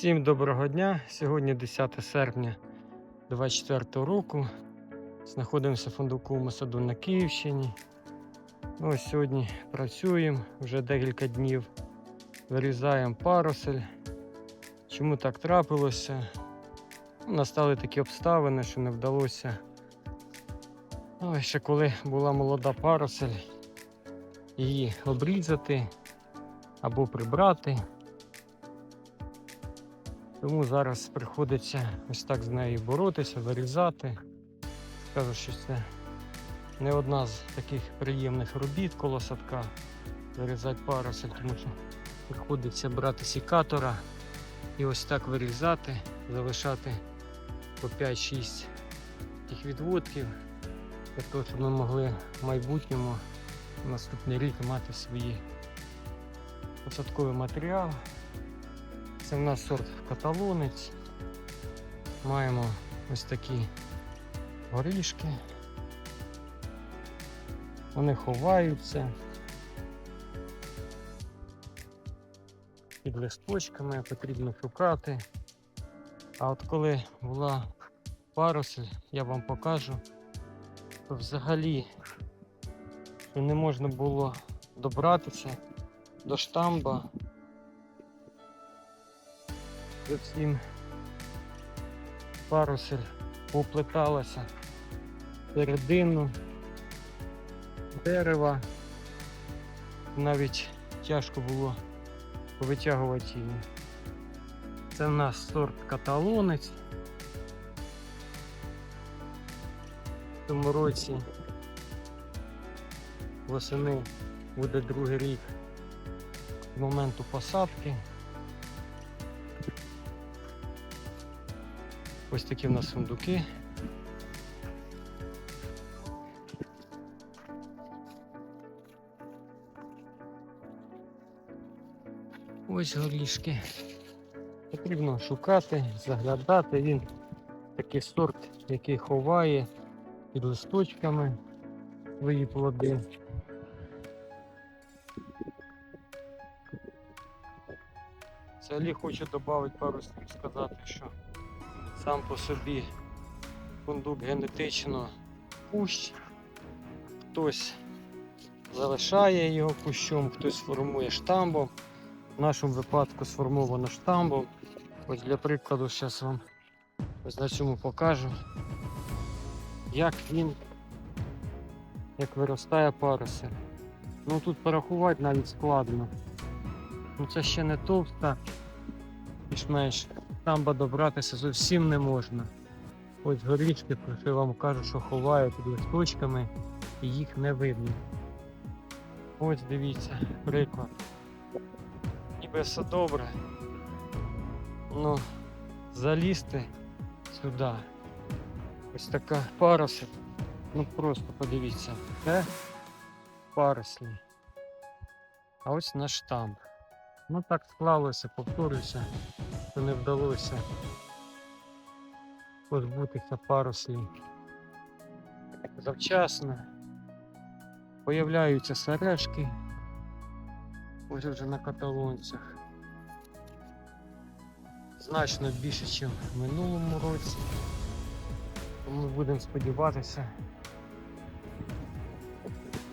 Всім доброго дня. Сьогодні 10 серпня 2024 року. Знаходимося в фундуковому саду на Київщині. Ну, сьогодні працюємо вже декілька днів. Вирізаємо парусель. Чому так трапилося? Ну, Настали такі обставини, що не вдалося. Але ще коли була молода парусель, її обрізати або прибрати. Тому зараз приходиться ось так з нею боротися, вирізати. Скажу, що це не одна з таких приємних робіт коло садка. Вирізати парусель, тому що приходиться брати сікатора і ось так вирізати, залишати по 5-6 тих відводків, для того, щоб ми могли в майбутньому наступний рік мати свої посадковий матеріал. Це в нас сорт каталонець. Маємо ось такі горішки. Вони ховаються під листочками, потрібно шукати. А от коли була парусель, я вам покажу, то взагалі не можна було добратися до штамба зовсім парусель поплеталася середину дерева. Навіть тяжко було витягувати її. Це в нас сорт каталонець. В цьому році восени буде другий рік з моменту посадки. Ось такі в нас сундуки. Ось горішки. Потрібно шукати, заглядати. Він такий сорт, який ховає під листочками свої плоди. Взагалі хочу додати пару слів сказати, що сам по собі фундук генетично кущ. Хтось залишає його кущом, хтось формує штамбом. В нашому випадку сформовано штамбом. Ось для прикладу зараз вам ось на цьому покажу, як він як виростає парусель. Ну тут порахувати навіть складно. Ну це ще не товста, більш-менш штамба добратися зовсім не можна. Ось горішки, про що я вам кажу, що ховаю під листочками і їх не видно. Ось дивіться, приклад. Ніби все добре. Ну, залізти сюди. Ось така парусель. Ну просто подивіться. Це паруслі. А ось наш штамп. Ну так склалося, повторюся, що не вдалося позбутися паруслі. Завчасно появляються сережки. Ось вже на каталонцях. Значно більше, ніж в минулому році. Тому будемо сподіватися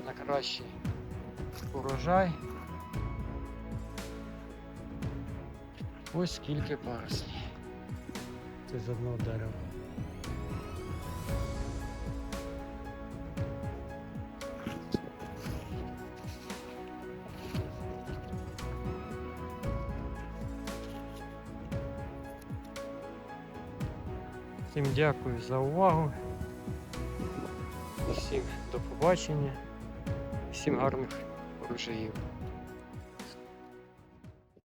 на кращий урожай. Ось скільки паруснів. Це з одного дерева. Всім дякую за увагу. Всім до побачення. Всім гарних урожаїв.